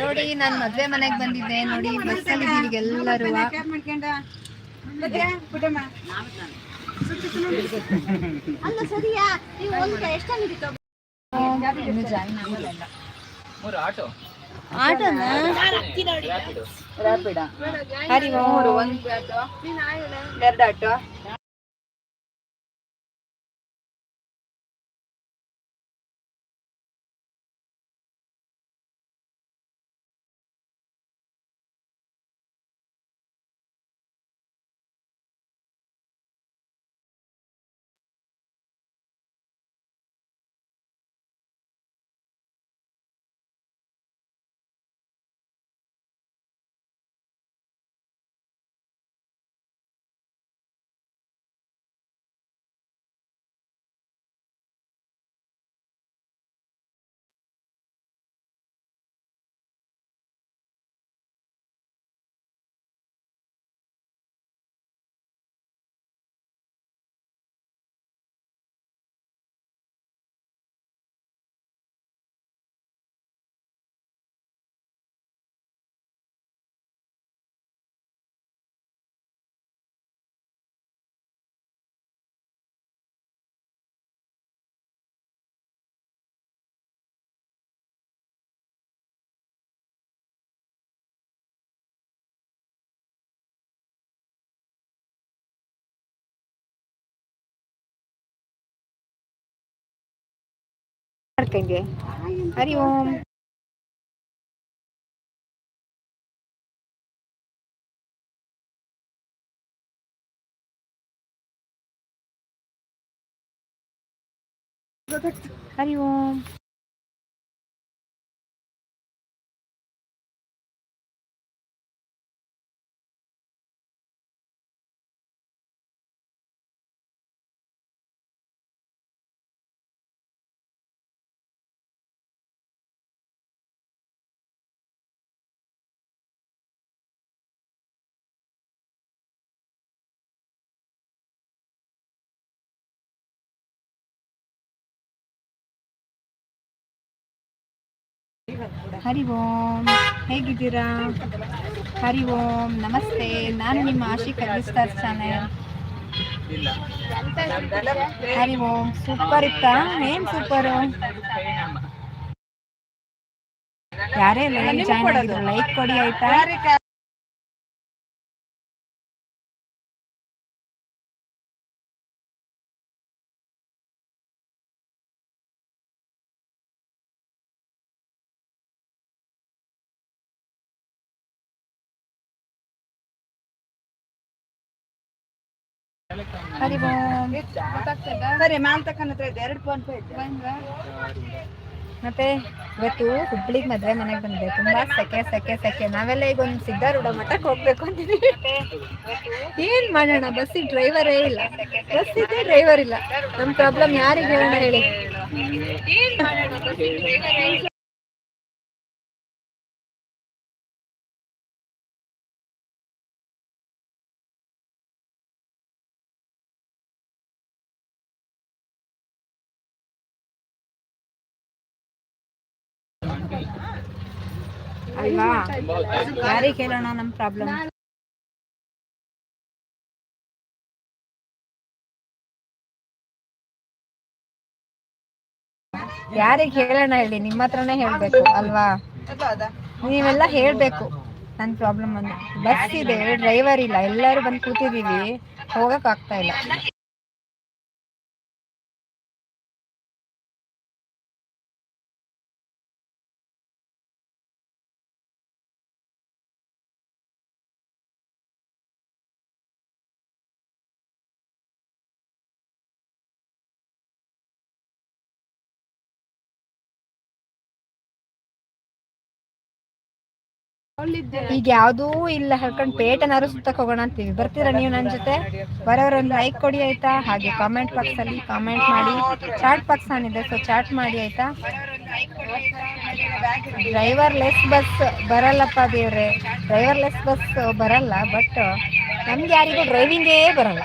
ನೋಡಿ ನಾನ್ ಮದ್ವೆ ಮನೆಗ್ ಬಂದಿದ್ದೆ. ನೋಡಿ ಬಸ್ಸಲ್ಲಿ ಇದೀವಿ ಎಲ್ಲರೂ ಎರಡು ಸರಿಯಾ ಮಾಡ್ಕಂಗೆ ಹರಿ ಓಂ ಹರಿ ಓಂ ಹರಿ ಓಂ. ಹೇಗಿದ್ದೀರಾ? ಹರಿ ಓಂ. ನಮಸ್ತೆ. ನಾನು ನಿಮ್ಮ ಆಶಿ ಕಲಿಸ್ತಾರ್ ಚಾನೆಲ್. ಹರಿ ಓಂ. ಸೂಪರ್ ಇತ್ತಾ? ಏನ್ ಸೂಪರ್? ಯಾರೇ ಲೈಕ್ ಜಾಯ್ನ್ ಆಗಿದ್ರು ಲೈಕ್ ಕೊಡಿ ಆಯ್ತಾ? ಹರಿ ಸರಿ ಮ್ಯಾಮ್ ಇದೆ. ಎರಡು ಫೋನ್ ಪೇ ಮತ್ತೆ ಇವತ್ತು ಹುಬ್ಳಿಗ್ ಮದ್ವೆ ಮನೆಗೆ ಬಂದಿದೆ. ತುಂಬಾ ಸೆಕೆ ಸೆಕೆ ಸೆಕೆ. ನಾವೆಲ್ಲ ಈಗ ಒಂದು ಸಿದ್ಧಾರೂಢ ಮಠಕ್ಕೆ ಹೋಗ್ಬೇಕು ಅಂತೀವಿ ಏನ್ ಮಾಡೋಣ? ಬಸ್ಸಿಗೆ ಡ್ರೈವರೇ ಇಲ್ಲ. ಬಸ್ ಇದೆ ಡ್ರೈವರ್ ಇಲ್ಲ. ನಮ್ ಪ್ರಾಬ್ಲಮ್ ಯಾರಿಗೆ ಹೇಳೋಣ ಹೇಳಿ. ಅಲ್ವಾ? ಯಾರಿಗೆ ಹೇಳೋಣ ನಮ್ಮ ಪ್ರಾಬ್ಲಮ್ ಯಾರಿಗೆ ಹೇಳೋಣ ಹೇಳಿ, ನಿಮ್ಮ ಹತ್ರನೇ ಹೇಳ್ಬೇಕು, ಅಲ್ವಾ? ನೀವೆಲ್ಲ ಹೇಳ್ಬೇಕು. ನನ್ ಪ್ರಾಬ್ಲಮ್ ಅಂದ್ರೆ, ಬಸ್ ಇದೆ ಡ್ರೈವರ್ ಇಲ್ಲ, ಎಲ್ಲರೂ ಬಂದು ಕೂತಿದೀವಿ ಹೋಗಕ್ ಆಗ್ತಾ ಇಲ್ಲ. ಈಗ ಯಾವ್ದೂ ಇಲ್ಲ, ಹೇಳ್ಕೊಂಡು ಪೇಟನಾರು ಸುತ್ತಕ್ ಹೋಗೋಣ ಅಂತೀವಿ. ಬರ್ತೀರಾ ನೀವು ನನ್ ಜೊತೆ? ಬರೋರೊಂದು ಲೈಕ್ ಕೊಡಿ ಆಯ್ತಾ? ಹಾಗೆ ಕಾಮೆಂಟ್ ಬಾಕ್ಸ್ ಅಲ್ಲಿ ಕಾಮೆಂಟ್ ಮಾಡಿ. ಚಾಟ್ ಬಾಕ್ಸ್ ಆನಿದೆ ಸೊ ಚಾಟ್ ಮಾಡಿ ಆಯ್ತಾ? ಡ್ರೈವರ್ ಲೆಸ್ ಬಸ್ ಬರಲ್ಲಪ್ಪ ದೇವ್ರೆ. ಡ್ರೈವರ್ ಲೆಸ್ ಬಸ್ ಬರಲ್ಲ ಬಟ್ ನಮ್ಗೆ ಯಾರಿಗೂ ಡ್ರೈವಿಂಗೇ ಬರಲ್ಲ.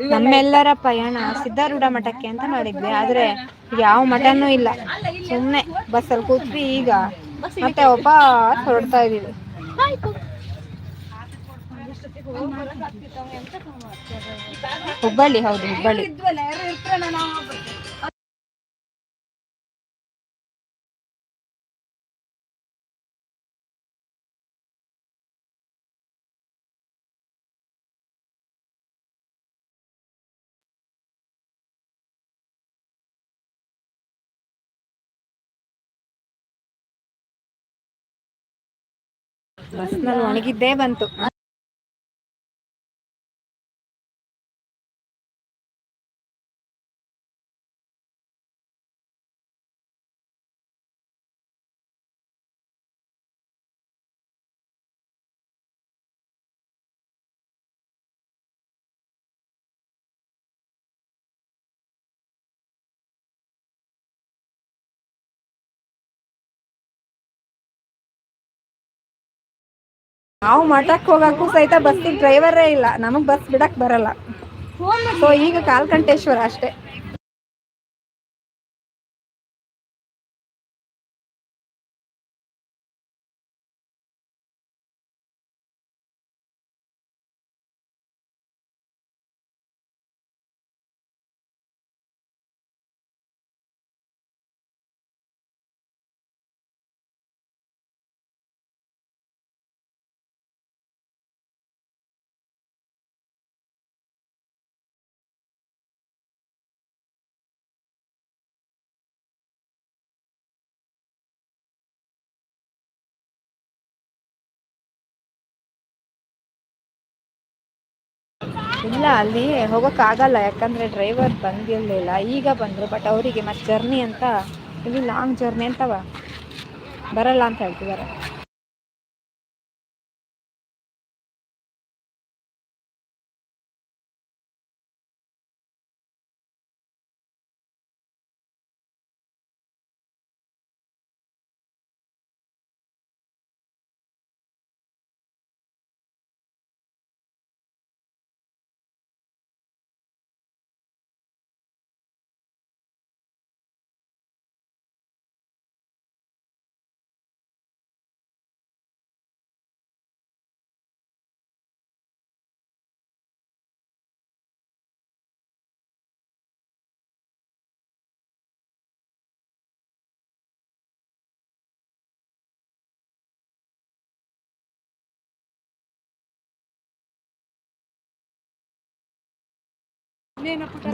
ನಮ್ಮೆಲ್ಲರ ಪ್ರಯಾಣ ಸಿದ್ಧಾರೂಢ ಮಠಕ್ಕೆ ಅಂತ ಮಾಡಿದ್ವಿ. ಆದ್ರೆ ಯಾವ ಮಠನೂ ಇಲ್ಲ. ಸುಮ್ನೆ ಬಸ್ಸಲ್ಲಿ ಕೂತ್ವಿ ಈಗ. ಮತ್ತೆ ಒಬ್ಬ ಹೊರಡ್ತಾ ಇದೀವಿ ಹುಬ್ಬಳ್ಳಿ ಹೌದು ಹುಬ್ಬಳ್ಳಿ. ಬಸ್ನಲ್ಲಿ ಒಣಗಿದ್ದೇ ಬಂತು. ನಾವು ಮಠಕ್ಕೆ ಹೋಗಕ್ಕೂ ಸಹಿತ ಬಸ್ಸಿಗೆ ಡ್ರೈವರೇ ಇಲ್ಲ. ನಮಗ್ ಬಸ್ ಬಿಡಕ್ ಬರಲ್ಲ. ಸೊ ಈಗ ಕಾಲ್ಕಂಠೇಶ್ವರ ಅಷ್ಟೇ. ಇಲ್ಲ, ಅಲ್ಲಿ ಹೋಗೋಕ್ಕಾಗಲ್ಲ. ಯಾಕಂದ್ರೆ ಡ್ರೈವರ್ ಬಂದಿರಲಿಲ್ಲ. ಈಗ ಬಂದರು ಬಟ್ ಅವರಿಗೆ ಮತ್ತೆ ಜರ್ನಿ ಅಂತ, ಇಲ್ಲಿ ಲಾಂಗ್ ಜರ್ನಿ ಅಂತವ. ಬರಲ್ಲ ಅಂತ ಹೇಳ್ತಿದ್ದಾರೆ.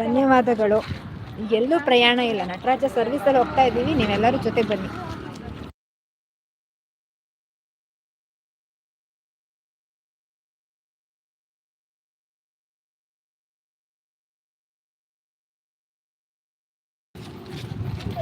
ಧನ್ಯವಾದಗಳು. ಎಲ್ಲೂ ಪ್ರಯಾಣ ಇಲ್ಲ. ನಟರಾಜ ಸರ್ವಿಸ್ ಅಲ್ಲಿ ಹೋಗ್ತಾ ಇದ್ದೀವಿ. ನೀವೆಲ್ಲರೂ ಜೊತೆ ಬನ್ನಿ.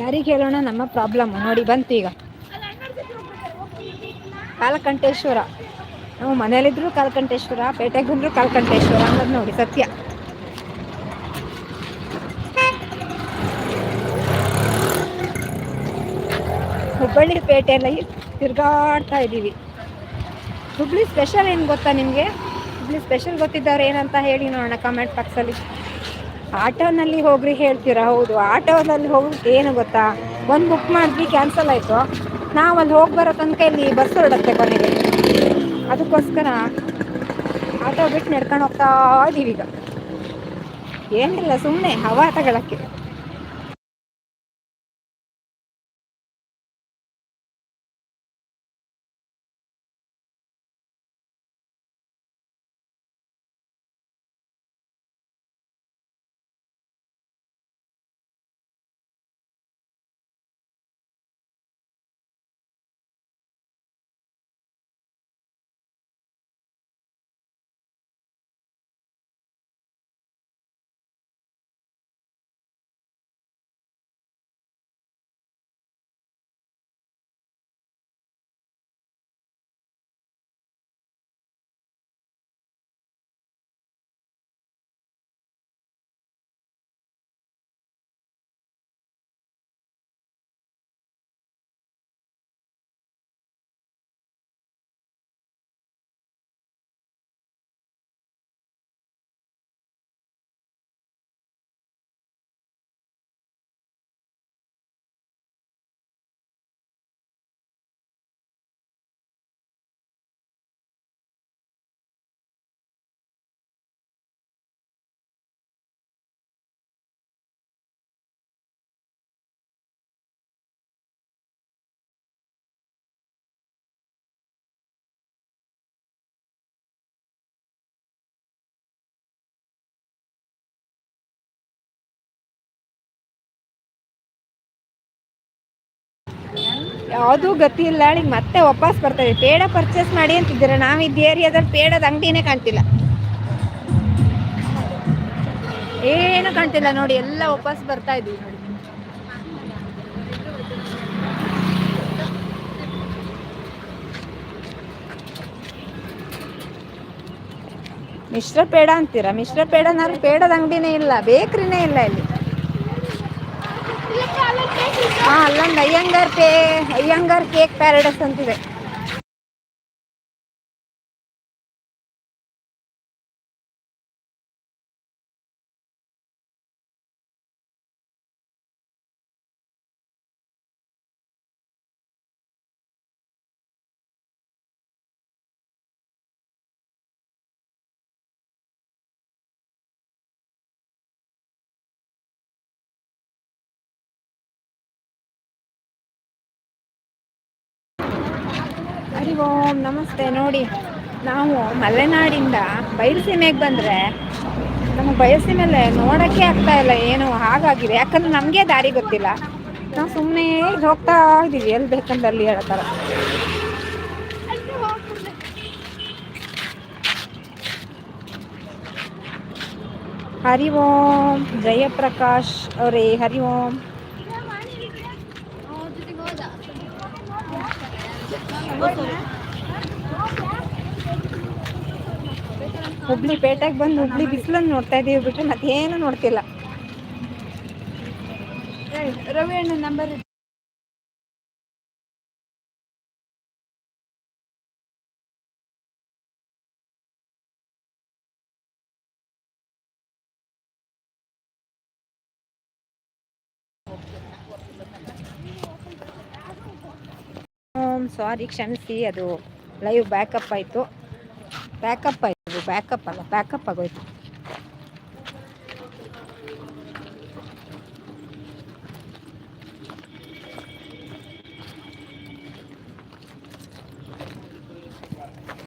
ಯಾರಿಗೆ ಹೇಳೋಣ? ನಮ್ಮ ಪ್ರಾಬ್ಲಮ್ ನೋಡಿ, ಬಂತು ಈಗ. ಕಾಲಕಂಠೇಶ್ವರ. ನಾವು ಮನೇಲಿದ್ರು ಕಾಲಕಂಠೇಶ್ವರ ಪೇಟೆಗೆ ಬಂದ್ರು ಕಾಲಕಂಠೇಶ್ವರ ಅನ್ನೋದು ನೋಡಿ, ಸತ್ಯ. ಹುಬ್ಬಳ್ಳಿ ಪೇಟೆಯಲ್ಲಿ ತಿರ್ಗಾಡ್ತಾ ಇದ್ದೀವಿ. ಹುಬ್ಳಿ ಸ್ಪೆಷಲ್ ಏನು ಗೊತ್ತಾ ನಿಮಗೆ? ಹುಬ್ಳಿ ಸ್ಪೆಷಲ್ ಗೊತ್ತಿದ್ದವ್ರು ಏನಂತ ಹೇಳಿ ನೋಡೋಣ ಕಮೆಂಟ್ ಬಾಕ್ಸಲ್ಲಿ ಆಟೋನಲ್ಲಿ ಹೋಗ್ರಿ ಹೇಳ್ತೀರಾ? ಹೌದು ಆಟೋದಲ್ಲಿ ಹೋಗೋಕೆ ಏನು ಗೊತ್ತಾ? ಒಂದು ಬುಕ್ ಮಾಡಿದ್ವಿ ಕ್ಯಾನ್ಸಲ್ ಆಯಿತು. ನಾವು ಅಲ್ಲಿ ಹೋಗಿ ಬರೋ ತನಕ ಇಲ್ಲಿ ಬಸ್ ಹೊರಡುತ್ತೆ ಕೊನೆಗೆ. ಅದಕ್ಕೋಸ್ಕರ ಆಟೋ ಬಿಟ್ಟು ನಡ್ಕೊಂಡು ಹೋಗ್ತಾ ಇದ್ದೀವಿ ಈಗ. ಏನಿಲ್ಲ ಸುಮ್ಮನೆ ಹವಾ ತಗೊಳಕ್ಕೆ. ಯಾವುದೂ ಗತಿ ಇಲ್ಲ. ಈಗ ಮತ್ತೆ ವಾಪಸ್ ಬರ್ತದೆ. ಪೇಡ ಪರ್ಚೇಸ್ ಮಾಡಿ ಅಂತಿದ್ದೀರ? ನಾವು ಇದ್ದ ಏರಿಯಾದಲ್ಲಿ ಪೇಡದ ಅಂಗಡಿನೇ ಕಾಣ್ತಿಲ್ಲ. ಏನು ಕಾಣ್ತಿಲ್ಲ ನೋಡಿ, ಎಲ್ಲ ವಾಪಸ್ ಬರ್ತಾ ಇದ್ವಿ ನೋಡಿ. ಮಿಶ್ರ ಪೇಡ ಅಂತೀರಾ? ಮಿಶ್ರ ಪೇಡನಾದ್ರು ಪೇಡದ ಅಂಗಡಿನೇ ಇಲ್ಲ. ಬೇಕ್ರಿನೇ ಇಲ್ಲ ಇಲ್ಲಿ. ಹಾ ಅಲ್ಲೊಂದು ಅಯ್ಯಂಗಾರ್ ಪೇ ಅಯ್ಯಂಗಾರ್ ಕೇಕ್ ಪ್ಯಾರಡೈಸ್ ಅಂತಿದೆ. ಹರಿ ಓಂ ನಮಸ್ತೆ. ನೋಡಿ, ನಾವು ಮಲೆನಾಡಿಂದ ಬಯಲುಸೀಮೆಗೆ ಬಂದರೆ ನಮಗೆ ಬಯಲುಸೀಮೆಲೆ ನೋಡೋಕ್ಕೆ ಆಗ್ತಾ ಇಲ್ಲ ಏನು, ಹಾಗಾಗಿದೆ. ಯಾಕಂದ್ರೆ ನಮಗೆ ದಾರಿ ಗೊತ್ತಿಲ್ಲ. ನಾವು ಸುಮ್ಮನೆ ಹೋಗ್ತಾ ಇದ್ದೀವಿ, ಎಲ್ಲಿ ಬೇಕಂದ್ರೆ ಅಲ್ಲಿ ಹೇಳೋ ಥರ. ಹರಿ ಓಂ ಜಯಪ್ರಕಾಶ್ ಅವರೇ ಹರಿ ಓಂ ಹುಬ್ಳಿ ಪೇಟೆಗೆ ಬಂದು ಹುಬ್ಳಿ ಬಿಸಿಲನ್ನು ನೋಡ್ತಾ ಇದೀವಿ ಬಿಟ್ರೆ ಮತ್ತೇನು ನೋಡ್ತಿಲ್ಲ. ರವಿ ಅಣ್ಣ ನಂಬರ್ ಸಾರಿ ಕ್ಷಮಿಸಿ ಅದು ಲೈವ್ ಬ್ಯಾಕಪ್ ಆಯಿತು. ಬ್ಯಾಕಪ್ ಆಯಿತು ಬ್ಯಾಕಪ್ ಅಲ್ಲ ಬ್ಯಾಕಪ್ ಆಗೋಯ್ತು.